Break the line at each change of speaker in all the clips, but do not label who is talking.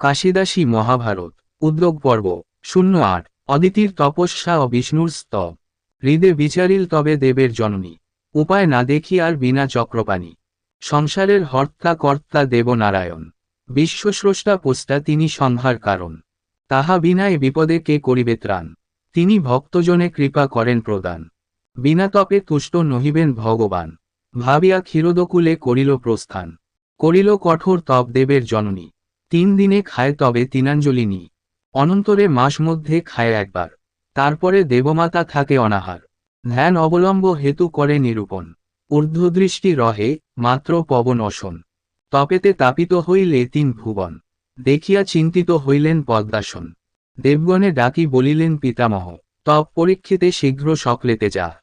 কাশিদাসী মহাভারত, উদ্যোগ পর্ব, শূন্য আট, অদিতির তপস্যা ও বিষ্ণুর স্তব। হৃদে বিচারিল তবে দেবের জননী। উপায় না দেখি আর বিনা চক্রপাণী। সংসারের হর্তা কর্তা দেবনারায়ণ। বিশ্বস্রষ্টা পোস্টা তিনি সংহার কারণ। তাহা বিনায় বিপদে কে করিবে ত্রাণ? তিনি ভক্তজনে কৃপা করেন প্রদান। বিনা তপে তুষ্ট নহিবেন ভগবান। ভাবিয়া ক্ষীরোদকুলে করিল প্রস্থান। করিল কঠোর তপ দেবের জননী। তিন দিনে খায় তবে তিনাঞ্জলিনী। অনন্তরে মাস মধ্যে খায় একবার। তারপরে দেবমাতা থাকে অনাহার। ধ্যান অবলম্ব হেতু করে নিরূপণ। ঊর্ধ্বদৃষ্টি রহে, মাত্র পবন অসন। তপেতে তাপিত হইলে তিন ভুবন। দেখিয়া চিন্তিত হইলেন পদ্মাসন। দেবগণে ডাকি বলিলেন, পিতামহ, তপ পরীক্ষিতে শীঘ্র সকলেতে যা।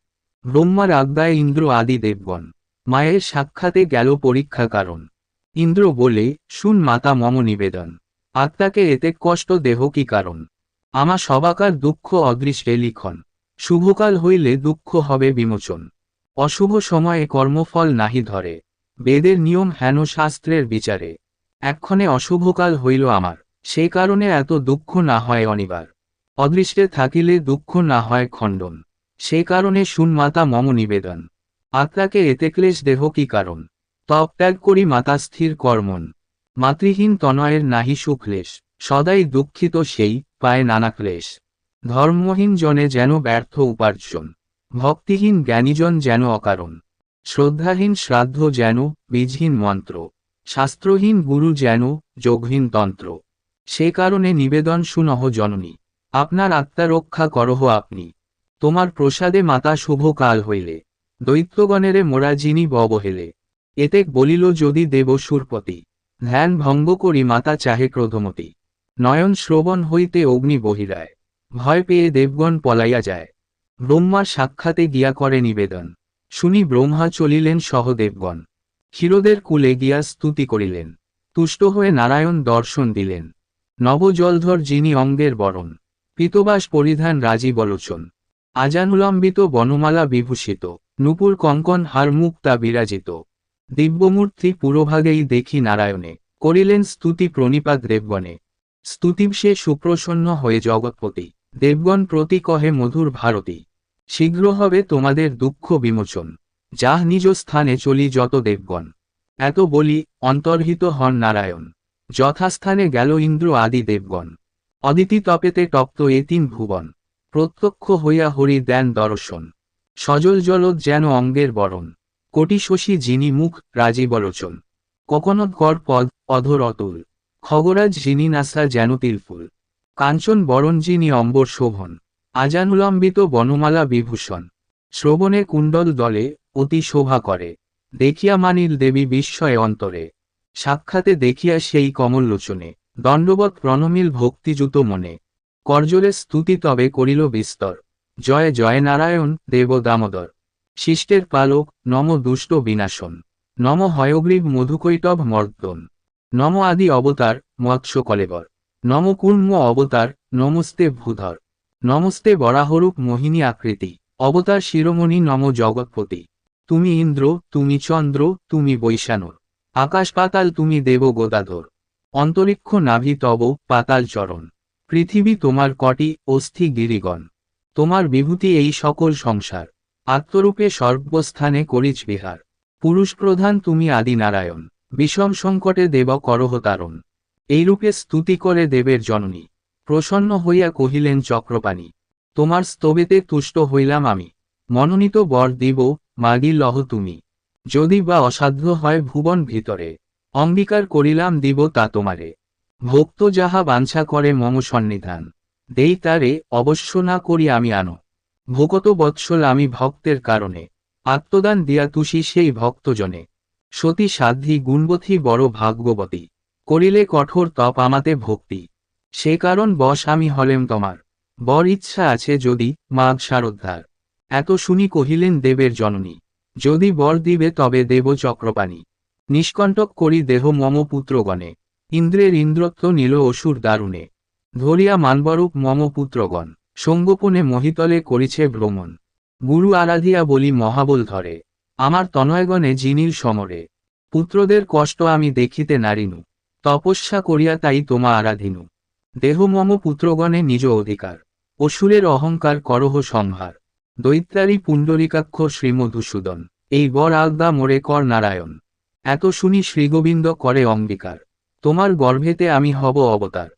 ব্রহ্মার আজ্ঞায় ইন্দ্র আদি দেবগণ। মায়ের সাক্ষাতে গেল পরীক্ষা কারণ। ইন্দ্র বলে, শুন মাতা, মম নিবেদন। আত্মাকে এতে কষ্ট দেহ কি কারণ? আমা সবাকার দুঃখ অদৃষ্টে লিখন। শুভকাল হইলে দুঃখ হবে বিমোচন। অশুভ সময়ে কর্মফল নাহি ধরে। বেদের নিয়ম হেন শাস্ত্রের বিচারে। এক্ষণে অশুভকাল হইল আমার। সে কারণে এত দুঃখ না হয় অনিবার। অদৃষ্টে থাকিলে দুঃখ না হয় খণ্ডন। সে কারণে শুন মাতা, মম নিবেদন। আত্মাকে এতে ক্লেশ দেহ কি কারণ? তপ ত্যাগ করি মাতা স্থির কর্মন। মাতৃহীন তনয়ের নাহি সুক্লেশ, সদাই দুঃখিত সেই পায় নানা ক্লেশ। ধর্মহীন জনে যেন ব্যর্থ উপার্জন, ভক্তিহীন জ্ঞানীজন যেন অকারণ। শ্রদ্ধাহীন শ্রাদ্ধ যেন বীজহীন মন্ত্র, শাস্ত্রহীন গুরু যেন যোগহীন তন্ত্র। সে কারণে নিবেদন সুনহ জননী, আপনার আত্মা রক্ষা করহ আপনি। তোমার প্রসাদে মাতা শুভ কাল হইলে, দৈত্যগণেরে মোরা যিনি ববহেলে এতে বলিল, যদি দেব সুরপতি, ধ্যান ভঙ্গ করি মাতা চাহে ক্রোধমতি। নয়ন শ্রবণ হইতে অগ্নি বহিরায়। ভয় পেয়ে দেবগণ পলাইয়া যায়। ব্রহ্মা সাক্ষাতে গিয়া করে নিবেদন। শুনি ব্রহ্মা চলিলেন সহদেবগণ। ক্ষীরদের কুলে গিয়া স্তুতি করিলেন। তুষ্ট হয়ে নারায়ণ দর্শন দিলেন। নবজলধর যিনি অঙ্গের বরণ। পিতবাস পরিধান রাজী বলোচন। আজানুলম্বিত বনমালা বিভূষিত। নূপুর কঙ্কন হার মুক্তা বিরাজিত। দিব্যমূর্তি পুরোভাগেই দেখি নারায়ণে, করিলেন স্তুতি প্রণিপাত দেবগণে। স্তুতিবসে সুপ্রসন্ন হয়ে জগৎপতি, দেবগণ প্রতি কহে মধুর ভারতী। শীঘ্র হবে তোমাদের দুঃখ বিমোচন, যাহ নিজ স্থানে চলি যত দেবগণ। এত বলি অন্তর্হিত হন নারায়ণ, যথাস্থানে গেল ইন্দ্র আদি দেবগণ। অদিতি তপেতে তপ্ত এ তিন ভুবন, প্রত্যক্ষ হইয়া হরি দেন দর্শন। সজল জলদ যেন অঙ্গের বরণ। কোটি শশী যিনি মুখ রাজী বলোচন ককনত কর পদ অধর অতুল। খগরাজ যিনি নাসা যেন তিলফুল। কাঞ্চন বরণ যিনি অম্বর শোভন। আজানুলম্বিত বনমালা বিভূষণ। শ্রবণে কুণ্ডল দলে অতি শোভা করে। দেখিয়া মানিল দেবী বিস্ময়ে অন্তরে। সাক্ষাতে দেখিয়া সেই কমললোচনে। দণ্ডবৎ প্রণমিল ভক্তিযুত মনে। করজোরে স্তুতি তবে করিল বিস্তর। জয় জয় নারায়ণ দেব দামোদর। শিষ্টের পালক, নম দুষ্ট বিনাশন নম হয়গ্রীব মধুকৈটভ মর্দন। নম আদি অবতার মৎস্য কলেবর নম কুর্ম অবতার, নমস্তে ভূধর। নমস্তে বরাহরূপ মোহিনী আকৃতি। অবতার শিরোমণি নম জগৎপতি। তুমি ইন্দ্র, তুমি চন্দ্র, তুমি বৈশানর আকাশ পাতাল তুমি দেব গোদাধর। অন্তরিক্ষ নাভি তব, পাতাল চরণ। পৃথিবী তোমার কটি, অস্থি গিরিগণ। তোমার বিভূতি এই সকল সংসার। আত্মরূপে সর্বস্থানে করিচ বিহার। পুরুষ প্রধান তুমি আদি নারায়ণ, বিষম সংকটে দেব করহ তারণ। এইরূপে স্তুতি করে দেবের জননী। প্রসন্ন হইয়া কহিলেন, চক্রপাণী, তোমার স্তবেতে তুষ্ট হইলাম আমি। মনোনীত বর দিব মাগি লহ তুমি। যদি বা অসাধ্য হয় ভুবন ভিতরে, অঙ্গীকার করিলাম দিব তা তোমারে। ভক্ত যাহা বাঞ্ছা করে মম সন্নিধান। দেই তারে, অবশ্য না করি আমি আনো। ভোগত বৎসল আমি ভক্তের কারণে। আত্মদান দিয়া তুষি সেই ভক্তজনে। সতী সাধ্বী গুণবতী বড় ভাগ্যবতী। করিলে কঠোর তপ আমাতে ভক্তি। সে কারণ বশ আমি হলেম তোমার। বর ইচ্ছা আছে যদি মাঘ সারোদ্ধার এত শুনি কহিলেন দেবের জননী। যদি বর দিবে তবে দেব চক্রপাণী। নিষ্কণ্টক করি দেহ মম পুত্রগণে। ইন্দ্রের ইন্দ্রত্ব নিল অসুর দারুণে। ধরিয়া মানবরূপ মম পুত্রগণ। সঙ্গোপনে মহিতলে করিছে ভ্রমণ। গুরু আরাধিয়া বলি মহাবল ধরে, আমার তনয়গণে জিনির সমরে। পুত্রদের কষ্ট আমি দেখিতে নারিনু, তপস্যা করিয়া তাই তোমা আরাধিনু। দেহ মম পুত্রগণে নিজ অধিকার অসুরের অহংকার করহ সংহার দৈত্যারী পুণ্ডরিকাক্ষ শ্রীমধুসূদন, এই বর আজ্ঞা মোরে কর নারায়ণ। এত শুনি শ্রীগোবিন্দ করে অঙ্গীকার, তোমার গর্ভেতে আমি হব অবতার।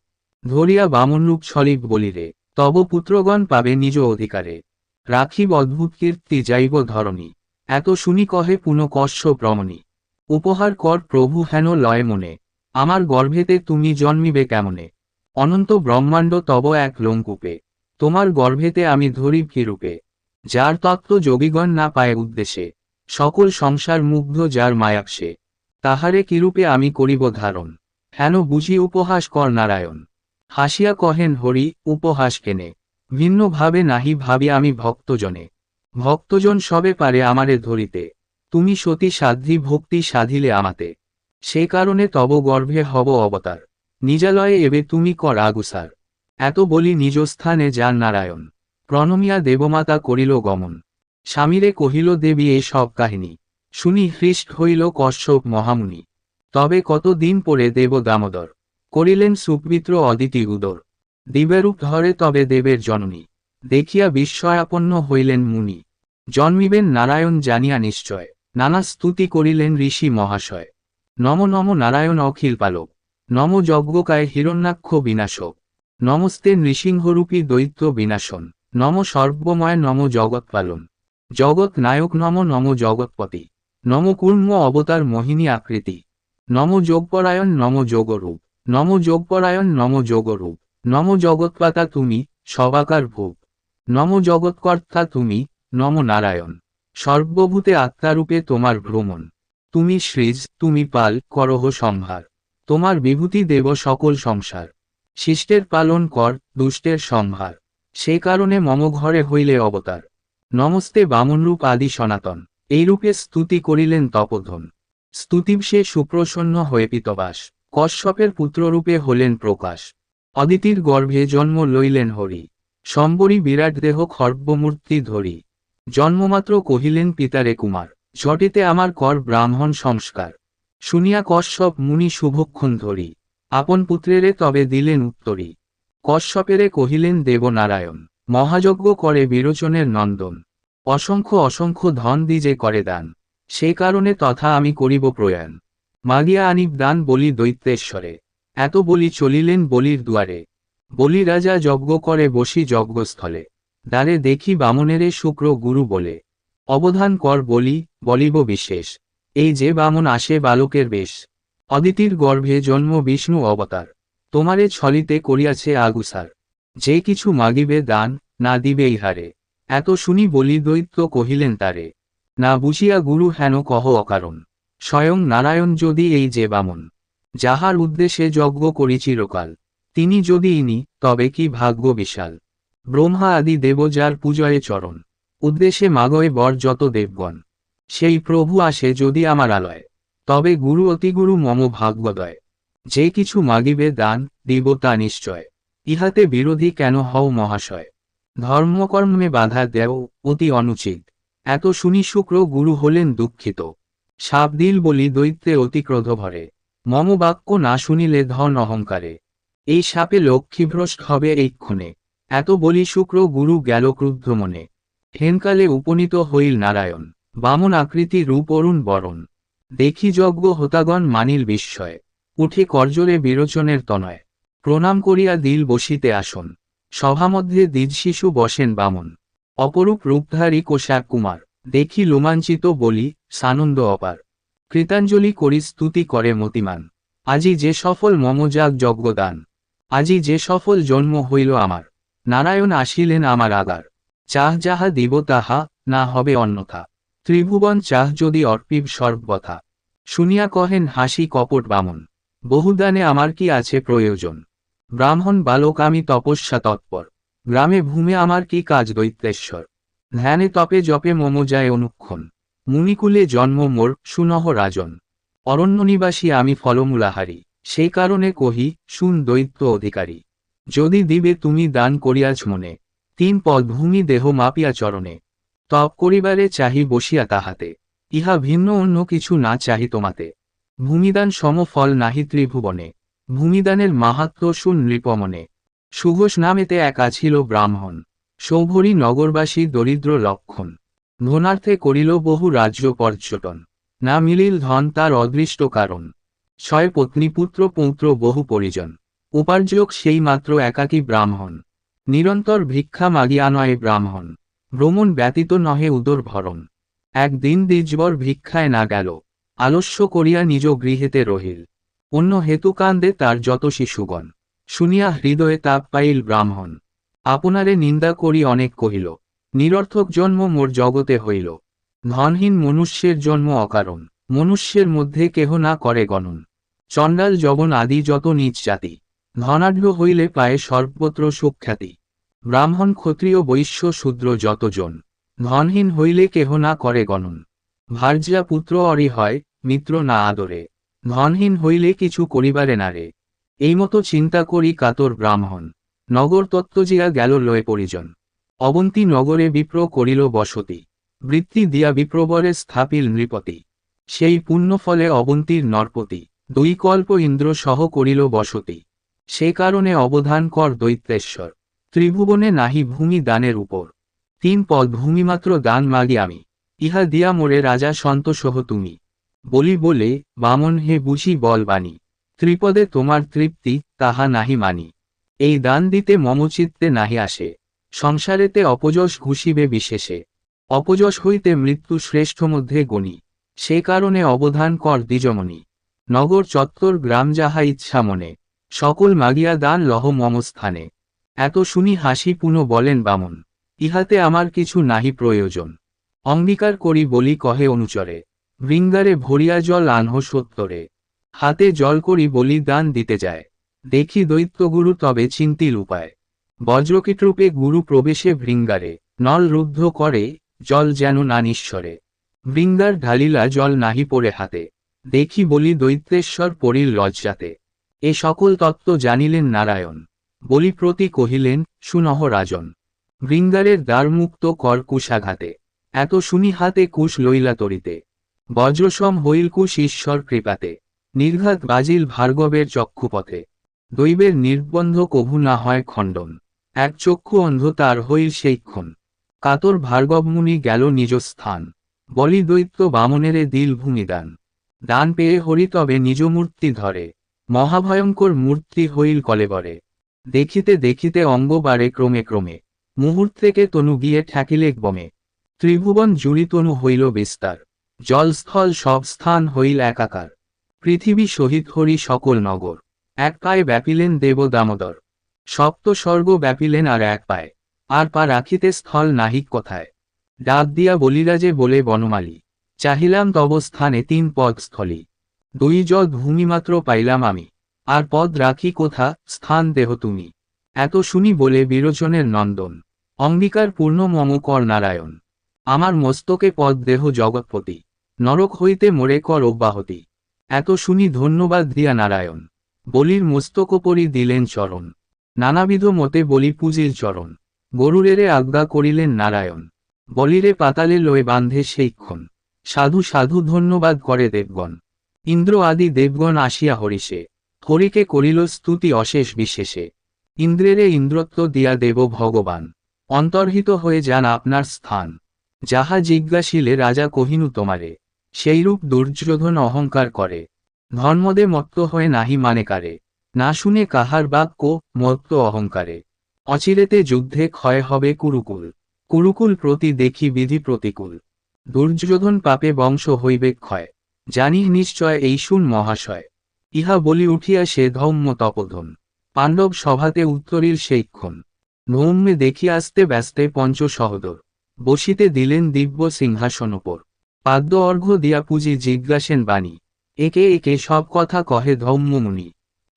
ধরিয়া বামনরূপ ছলিক বলিরে তব পুত্রগণ পাবে নিজ অধিকারে। রাখিব অদ্ভুত কীর্তি যাইব ধরণী। এত শুনি কহে পুনঃ রমণী উপহার কর প্রভু হেন লয় মনে। আমার গর্ভেতে তুমি জন্মিবে কেমনে? অনন্ত ব্রহ্মাণ্ড তব এক লোমকূপে। তোমার গর্ভেতে আমি ধরিব কিরূপে যার তত্ত্ব যোগীগণ না পায় উদ্দেশ্যে। সকল সংসার মুগ্ধ যার মায়াকসে। তাহারে কিরূপে আমি করিব ধারণ? হেন বুঝি উপহাস কর নারায়ণ। হাসিয়া কহেন, হরি, উপহাস কেনে? ভিন্ন ভাবে নাহি ভাবি আমি ভক্তজনে। ভক্তজন সবে পারে আমারে ধরিতে। তুমি সতী সাধ্বী, ভক্তি সাধিলে আমাতে। সে কারণে তব গর্ভে হব অবতার। নিজালয়ে এবে তুমি কর আগুসার। এত বলি নিজ স্থানে যান নারায়ণ। প্রণমিয়া দেবমাতা করিল গমন। স্বামীরে কহিল, দেবী, এ সব কাহিনী। শুনি হৃষ্ট হইল কশ্যপ মহামুনি। তবে কত দিন পরে দেব দামোদর? করিলেন সুপিত্র অদিতি উদর। দিবেরূপ ধরে তবে দেবের জননী। দেখিয়া বিস্ময়াপন্ন হইলেন মুনি। জন্মিবেন নারায়ণ জানিয়া নিশ্চয়। নানা স্তুতি করিলেন ঋষি মহাশয়। নম নম নারায়ণ অখিল পালক। নম যজ্ঞকায় হিরণ্যাক্ষ বিনাশক। নমস্তে নৃসিংহরূপী দৈত্য বিনাশন। নম সর্বময় নম জগৎ পালন। জগৎ নায়ক নম নম জগৎপতি। নম কুর্ম অবতার মোহিনী আকৃতি। নম যোগপরায়ণ নম যোগরূপ। নম যোগপরায়ণ, নম যোগরূপ। নম জগৎপাতা তুমি, সবাকার ভোগ। নম জগৎকর্তা তুমি, নম নারায়ণ। সর্বভূতে আত্মারূপে তোমার ভ্রমণ। তুমি সৃজ, তুমি পাল, করহ সংহার তোমার বিভূতি দেব সকল সংসার। শিষ্টের পালন কর, দুষ্টের সংহার সে কারণে মম ঘরে হইলে অবতার। নমস্তে বামনরূপ আদি সনাতন। এই রূপে স্তুতি করিলেন তপোধন। স্তুতিবসে সুপ্রসন্ন হয়ে পিতবাস। কশ্যপের পুত্ররূপে হলেন প্রকাশ। অদিতির গর্ভে জন্ম লইলেন হরি। সম্বরী বিরাট দেহ খর্বমূর্তি ধরি। জন্মমাত্র কহিলেন পিতারে কুমার, জটিতে আমার কর ব্রাহ্মণ সংস্কার। শুনিয়া কশ্যপ মুনি শুভক্ষণ ধরি। আপন পুত্রেরে তবে দিলেন উত্তরী। কশ্যপেরে কহিলেন দেবনারায়ণ, মহাযজ্ঞ করে বিরোচনের নন্দন। অসংখ্য অসংখ্য ধন দিজে করে দান। সে কারণে তথা আমি করিব প্রয়াণ। মাগিয়া আনিব দান বলি দৈত্যেশ্বরে। এত বলি চলিলেন বলির দুয়ারে। বলি রাজা যজ্ঞ করে বসি যজ্ঞস্থলে। দ্বারে দেখি বামনেরে শুক্র গুরু বলে। অবধান কর বলি, বলিব বিশেষ। এই যে বামন আসে বালকের বেশ। অদিতির গর্ভে জন্ম বিষ্ণু অবতার। তোমারে ছলিতে করিয়াছে আগুসার। যে কিছু মাগিবে দান, না দিবে ইহারে। এত শুনি বলি দৈত্য কহিলেন তারে। না বুঝিয়া গুরু হেন কহ অকারণ। স্বয়ং নারায়ণ যদি এই যে বামন, যাহার উদ্দেশ্যে যজ্ঞ করি চিরকাল, তিনি যদি ইনি, তবে কি ভাগ্য বিশাল? ব্রহ্মা আদি দেব যার পূজয়ে চরণ, উদ্দেশ্যে মাগয়ে বর যত দেবগণ, সেই প্রভু আসে যদি আমার আলয়, তবে গুরু অতিগুরু মম ভাগ্যদয়। যে কিছু মাগিবে দান, দিব তা নিশ্চয়, ইহাতে বিরোধী কেন হও মহাশয়? ধর্মকর্মে বাধা দেও অতি অনুচিত, এত শুনি শুক্র গুরু হলেন দুঃখিত। সাপ দিল বলি দৈত্যে অতিক্রোধ ভরে মম বাক্য না শুনিলে ধন অহংকারে। এই সাপে লক্ষ্মীভ্রষ্ট হবে এইক্ষণে। এত বলি শুক্র গুরু গেল ক্রুদ্ধ মনে। হেনকালে উপনীত হইল নারায়ণ। বামন আকৃতি রূপ অরুণ বরণ। দেখি যজ্ঞ হোতাগণ মানিল বিস্ময়। উঠে করজোরে বিরোচনের তনয়। প্রণাম করিয়া দিল বসিতে আসন। সভামধ্যে দ্বিজ শিশু বসেন বামন। অপরূপ রূপধারী কোশাক কুমার। দেখি লোমাঞ্চিত বলি সানন্দ অপার। কৃতাঞ্জলি করি স্তুতি করে মতিমান। আজি যে সফল মমজাগ যজ্ঞদান। আজি যে সফল জন্ম হইল আমার। নারায়ণ আসিলেন আমার আগার। চাহ যাহা দিব তাহা, না হবে অন্যথা। ত্রিভুবন চাহ যদি অর্পিব সর্বথা শুনিয়া কহেন হাসি কপট বামন। বহুদানে আমার কি আছে প্রয়োজন? ব্রাহ্মণ বালক আমি তপস্যা তৎপর। গ্রামে ভূমে আমার কি কাজ দৈত্যেশ্বর? ধ্যানে তপে জপে মম যায় অনুক্ষণ। মুনিকুলে জন্ম মোর সুনহ রাজন। অরণ্যনিবাসী আমি ফলমূলাহারি, সেই কারণে কহি, শুন দৈত্য অধিকারী। যদি দিবে তুমি দান করিয়াছ মনে, তিন পদ ভূমি দেহ মাপিয়া চরণে। তপ করিবারে চাহি বসিয়া তাহাতে, ইহা ভিন্ন অন্য কিছু না চাহি তোমাতে। ভূমিদান সম ফল নাহি ত্রিভুবনে, ভূমিদানের মাহাত্ম শুন নৃপমনে। সুঘোষ নামেতে একা ছিল ব্রাহ্মণ, সৌভরী নগরবাসী দরিদ্র লক্ষণ। ধনার্থে করিল বহু রাজ্য পর্যটন। না মিলিল ধন, তার অদৃষ্ট কারণ। ছয় পত্নীপুত্র পৌত্র বহু পরিজন। উপার্জক সেই মাত্র একাকী ব্রাহ্মণ। নিরন্তর ভিক্ষা মাগিয়া নয় ব্রাহ্মণ। ভ্রমণ ব্যতীত নহে উদর ভরণ। একদিন দ্বিজবর ভিক্ষায় না গেল। আলস্য করিয়া নিজ গৃহেতে রহিল। অন্য হেতু কান্দে তার যত শিশুগণ। শুনিয়া হৃদয়ে তাপ পাইল ব্রাহ্মণ। আপনারে নিন্দা করি অনেক কহিল। নিরর্থক জন্ম মোর জগতে হইল। ধনহীন মনুষ্যের জন্ম অকারণ, মনুষ্যের মধ্যে কেহ না করে গণন। চণ্ডাল জবন আদি যত নিচ জাতি, ধনাঢ্য হইলে পায়ে সর্বত্র সুখ্যাতি। ব্রাহ্মণ, ক্ষত্রিয়, বৈশ্য, শূদ্র যতজন ধনহীন হইলে কেহ না করে গণন। ভার্যা পুত্র অরি হয়, মিত্র না আদরে, ধনহীন হইলে কিছু করিবারে না রে। এই মতো চিন্তা করি কাতর ব্রাহ্মণ, নগর তত্ত্বজিয়া গেল লয়ে পরিজন। অবন্তী নগরে বিপ্র করিল বসতি, বৃত্তি দিয়া বিপ্রবরে স্থাপিল নৃপতি। সেই পুণ্যফলে অবন্তীর নরপতি দুই কল্প ইন্দ্র সহ করিল বসতি। সে কারণে অবধান কর দৈত্যেশ্বর, ত্রিভুবনে নাহি ভূমি দানের উপর। তিন পদ ভূমিমাত্র দান মাগি আমি, ইহা দিয়া মোরে রাজা সন্তোষহ তুমি। বলি বলে, বামন হে বুঝি বল বাণী, ত্রিপদে তোমার তৃপ্তি তাহা নাহি মানি। এই দান দিতে মমচিত্তে নাহি আসে। সংসারেতে অপযশ ঘুষিবে বিশেষে। অপযশ হইতে মৃত্যু শ্রেষ্ঠ মধ্যে গণি। সে কারণে অবধান কর দ্বিজমণি। নগর চত্বর গ্রাম যাহা ইচ্ছা মনে। সকল মাগিয়া দান লহ মম স্থানে। এত শুনি হাসি পুনঃ বলেন বামন, ইহাতে আমার কিছু নাহি প্রয়োজন। অঙ্গীকার করি বলি কহে অনুচরে বৃঙ্গারে ভরিয়া জল আনহ সত্তরে। হাতে জল করি বলি দান দিতে যায়। দেখি দৈত্যগুরু তবে চিন্তিল উপায়। বজ্রকীটরূপে গুরু প্রবেশে ভৃঙ্গারে, নল রুদ্ধ করে, জল যেন না নিঃস্বরে। বৃঙ্গার ঢালিলা জল নাহি পড়ে হাতে, দেখি বলি দৈত্যেশ্বর পড়িল লজ্জাতে। এ সকল তত্ত্ব জানিলেন নারায়ণ, বলি প্রতি কহিলেন সুনহ রাজন বৃঙ্গারের দ্বারমুক্ত কর কুশাঘাতে, এত শুনি হাতে কুশ লইলা তরিতে। বজ্রসম হইল কুশ ঈশ্বর কৃপাতে, নির্ঘাত বাজিল ভার্গবের চক্ষুপথে। দৈবের নির্বন্ধ কভু না হয় খণ্ডন এক চক্ষু অন্ধ তার হইল সেইক্ষণ। কাতর ভার্গবমুনি গেল নিজ স্থান। বলি দৈত্য বামনেরে দিল ভূমিদান। দান পেয়ে হরি তবে নিজ মূর্তি ধরে। মহাভয়ঙ্কর মূর্তি হইল কলেবরে দেখিতে দেখিতে অঙ্গ বাড়ে ক্রমে ক্রমে। মুহূর্তেকে তনু গিয়ে ঠেকিলেক বমে। ত্রিভুবন জুড়ি তনু হইল বিস্তার। জলস্থল সব স্থান হইল একাকার। পৃথিবী সহিত হরি সকল নগর। এক পায়ে ব্যাপিলেন দেব দামোদর। সপ্ত স্বর্গ ব্যাপিলেন আর এক পায়ে। আর পা রাখিতে স্থল নাহিক কোথায়? ডাক দিয়া বলিরাজে বলে বনমালী, চাহিলাম তব স্থানে তিন পদ স্থলী। দুই জল ভূমিমাত্র পাইলাম আমি। আর পদ রাখি কোথা? স্থান দেহ তুমি। এত শুনি বলে বিরোচনের নন্দন। অঙ্গীকার পূর্ণ মম কর নারায়ণ। আমার মস্তকে পদ দেহ জগৎপতি। নরক হইতে মোরে কর অব্যাহতি। এত শুনি ধন্যবাদ দিয়া নারায়ণ। বলির মস্তকোপরি দিলেন চরণ। নানাবিধ মতে বলি পুজিল চরণ। গরুরেরে আজ্ঞা করিলেন নারায়ণ। বলিরে পাতালে লয়ে বান্ধে সেইক্ষণ সাধু সাধু ধন্যবাদ করে দেবগণ। ইন্দ্র আদি দেবগণ আসিয়া হরিষে। হরিকে করিল স্তুতি অশেষ বিশেষে। ইন্দ্রেরে ইন্দ্রত্ব দিয়া দেব ভগবান। অন্তর্হিত হয়ে যান আপনার স্থান। যাহা জিজ্ঞাসিলে রাজা কহিনু তোমারে। সেইরূপ দুর্যোধন অহংকার করে। ধর্মদে মত্ত হয়ে নাহি মানে কারে। না শুনে কাহার বাক্য মত্ত অহংকারে। অচিরেতে যুদ্ধে ক্ষয় হবে কুরুকুল। কুরুকুল প্রতি দেখি বিধি প্রতিকূল। দুর্যোধন পাপে বংশ হইবে ক্ষয়। জানি নিশ্চয় এই শুন মহাশয়। ইহা বলি উঠিয়া সে ধৌম্য তপোধন। পাণ্ডব সভাতে উত্তরীর সেইক্ষণ নৌম্যে দেখি আসতে ব্যস্তে পঞ্চ সহদর বসিতে দিলেন দিব্য সিংহাসন ওপর পাদ্য অর্ঘ্য দিয়া পুঁজি জিজ্ঞাসেন বাণী। একে একে সব কথা কহে ধৌম্যমুনি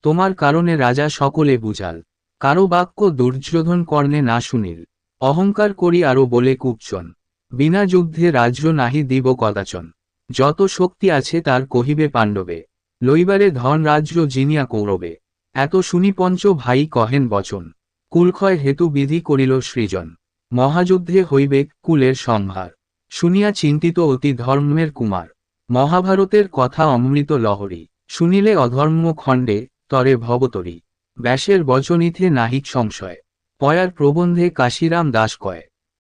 তোমার কারণে রাজা সকলে বুঝাল। কারও বাক্য দুর্যোধন কর্ণে না শুনিল। অহংকার করি আরও বলে কুপচন। বিনা যুদ্ধে রাজ্য নাহি দিব কদাচন। যত শক্তি আছে তার কহিবে পাণ্ডবে। লইবারে ধন রাজ্য জিনিয়া কৌরবে। এত শুনি পঞ্চ ভাই কহেন বচন। কুলক্ষয় হেতু বিধি করিল সৃজন। মহাযুদ্ধে হইবে কুলের সংহার। শুনিয়া চিন্তিত অতি ধর্মের কুমার। মহাভারতের কথা অমৃত লহরী। শুনিলে অধর্ম খণ্ডে তরে ভবতরী। ব্যাসের বচনীতে নাহিক সংশয়। পয়ার প্রবন্ধে কাশিরাম দাস কয়